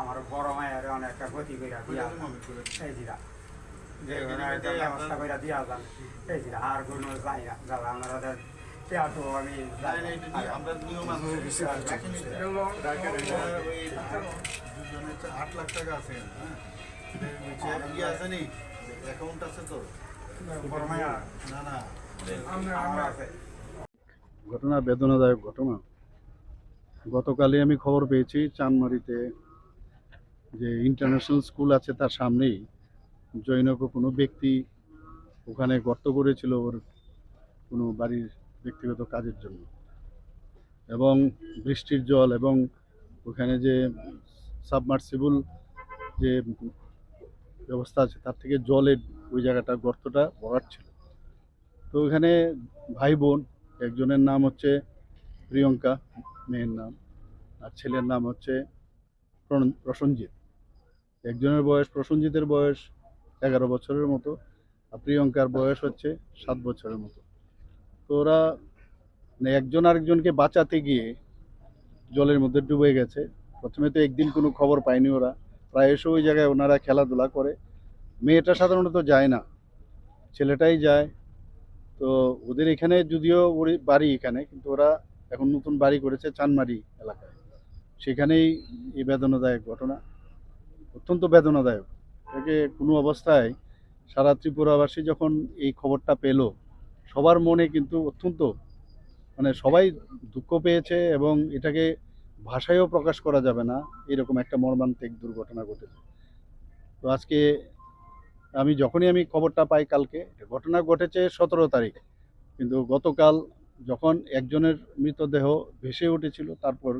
আমার বড় মায়ের অনেকটা গতি দিয়া। এই যে কোনো ব্যবস্থা কইরা দিয়া যান। এই জিরা আর কোনো যাই না যারা আমার ওদের আমি আমরা নিয়ম আট লাখ টাকা আছে হ্যাঁ? ইয়ে আছে নি? অ্যাকাউন্ট আছে তো না না। ঘটনা বেদনাদায়ক ঘটনা। গতকালই আমি খবর পেয়েছি চানমারিতে যে ইন্টারন্যাশনাল স্কুল আছে তার সামনেই জৈনক কোনো ব্যক্তি ওখানে গর্ত করেছিল ওর কোনো বাড়ির ব্যক্তিগত কাজের জন্য। এবং বৃষ্টির জল এবং ওখানে যে সাবমার্সিবল যে ব্যবস্থা আছে, তার থেকে জলের ওই জায়গাটা, গর্তটা ভরাট ছিল। তো ওখানে ভাই বোন, একজনের নাম হচ্ছে প্রিয়ঙ্কা মেয়ের নাম, আর ছেলের নাম হচ্ছে প্রসঞ্জিৎ। একজনের বয়স, প্রসঞ্জিতের বয়স এগারো বছরের মতো প্রিয়ঙ্কার বয়স হচ্ছে সাত বছরের মতো। তো ওরা মানে একজন আরেকজনকে বাঁচাতে গিয়ে জলের মধ্যে ডুবে গেছে। প্রথমে তো একদিন কোনো খবর পায়নি ওরা। প্রায়শ ওই জায়গায় ওনারা খেলাধুলা করে। মেয়েটা সাধারণত যায় না। ছেলেটাই যায়। তো ওদের এখানে যদিও ওর বাড়ি এখানে, কিন্তু ওরা এখন নতুন বাড়ি করেছে চানমারি এলাকায়। সেখানেই এই বেদনাদায়ক ঘটনা। অত্যন্ত বেদনাদায়ক। একে কোনো অবস্থায় সারা ত্রিপুরাবাসী যখন এই খবরটা পেল, সবার মনে কিন্তু অত্যন্ত মানে সবাই দুঃখ পেয়েছে এবং এটাকে ভাষায়ও প্রকাশ করা যাবে না, এরকম একটা মর্মান্তিক দুর্ঘটনা ঘটেছে। তো আজকে আমি যখনই আমি খবরটা পাই কালকে ঘটনা ঘটেছে সতেরো তারিখ, কিন্তু গতকাল যখন একজনের মৃতদেহ ভেসে উঠেছিল, তারপর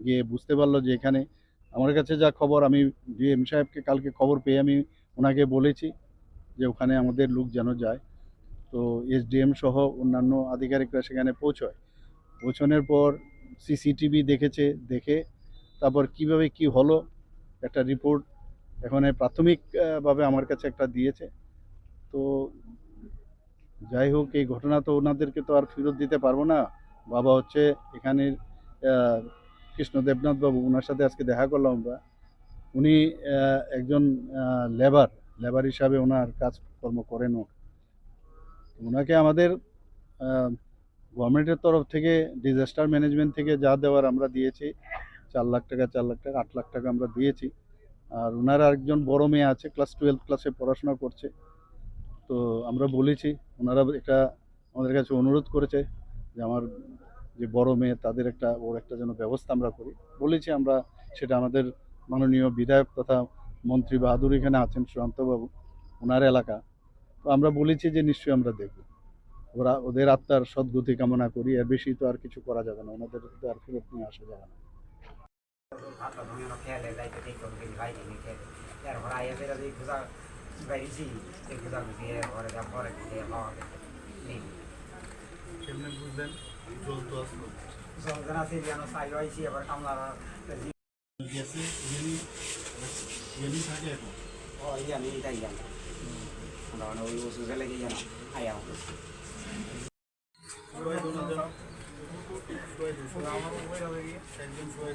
গিয়ে বুঝতে পারল যে এখানে আমার কাছে যা খবর, আমি ডিএম সাহেবকে কালকে খবর পেয়ে আমি ওনাকে বলেছি যে ওখানে আমাদের লোক যেন যায়। তো এসডিএম সহ অন্যান্য আধিকারিকরা সেখানে পৌঁছয়। পৌঁছানোর পর সিসিটিভি দেখেছে, দেখে তারপর কীভাবে কি হলো একটা রিপোর্ট এখানে প্রাথমিকভাবে আমার কাছে একটা দিয়েছে। তো যাই হোক, এই ঘটনা তো ওনাদেরকে তো আর ফেরত দিতে পারব না। বাবা হচ্ছে এখানের কৃষ্ণ দেবনাথ বাবু ওনার সাথে আজকে দেখা করলাম আমরা। উনি একজন লেবার লেবার হিসাবে ওনার কাজকর্ম করেন। ওনাকে আমাদের গভর্নমেন্টের তরফ থেকে ডিজাস্টার ম্যানেজমেন্ট থেকে যা দেওয়ার আমরা দিয়েছি, চার লাখ টাকা, চার লাখ টাকা, আট লাখ টাকা আমরা দিয়েছি। আর ওনার আরেকজন বড় মেয়ে আছে ক্লাস টুয়েলভ ক্লাসে পড়াশোনা করছে। তো আমরা বলেছি ওনারা এটা আমাদের কাছে অনুরোধ করেছে যে আমার যে বড় মেয়ে, তাদের একটা, ওর একটা যেন ব্যবস্থা আমরা করি। বলেছি আমরা, সেটা আমাদের মাননীয় বিধায়ক তথা মন্ত্রী বাহাদুর এখানে আছেন সুশান্তবাবু ওনার এলাকা। তো আমরা বলেছি যে নিশ্চয়ই আমরা দেখব। ওরা, ওদের আত্মার সদ্গতি কামনা করি, এর বেশি তো আর কিছু করা যাবে না, ওনাদের তো আর ফেরত নিয়ে আসা যাবে না। বুঝলেন? জল তো আসলো যন্ত্রণা ছিল যেন চাই হয়েছি এবার কামলার গেছে ইয়েনি ইয়েনি থাকে এখন। ও নেই তাই জানো আমরা ওই ওষুধ লেগে জানো আইয়া সবাই দোনো জন সবাই দোনো একজন সবাই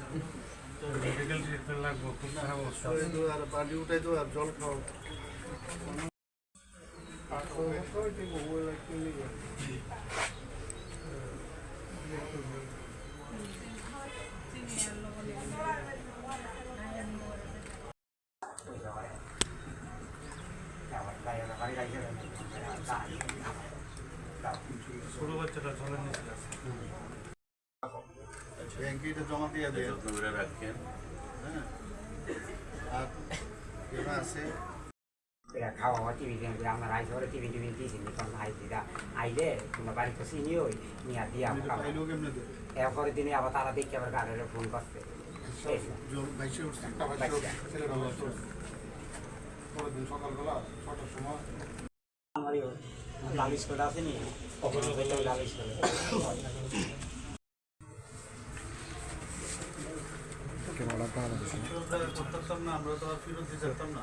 মেডিকেল ছোট বাচ্চাটা জলের নিচে আছে ব্যাংকে এটা জমা দিয়ে দেয় হ্যাঁ আর কেনা আছে এরা খাওয়া হওয়া টিভি দিয়ে আমরা আইসে ওরা টিভি টিভি দিয়েছি তখন আই দিদা আইলে তোমরা বাড়িতে চিনি ওই নিয়ে দিয়ে এটা এরপরে দিনে আবার তারা দেখে আবার গাড়ির ফোন করছে লালিশ করে আসেনি কখনো বললে লালিশ করে না আমরা তো আর ফেরত দিতে না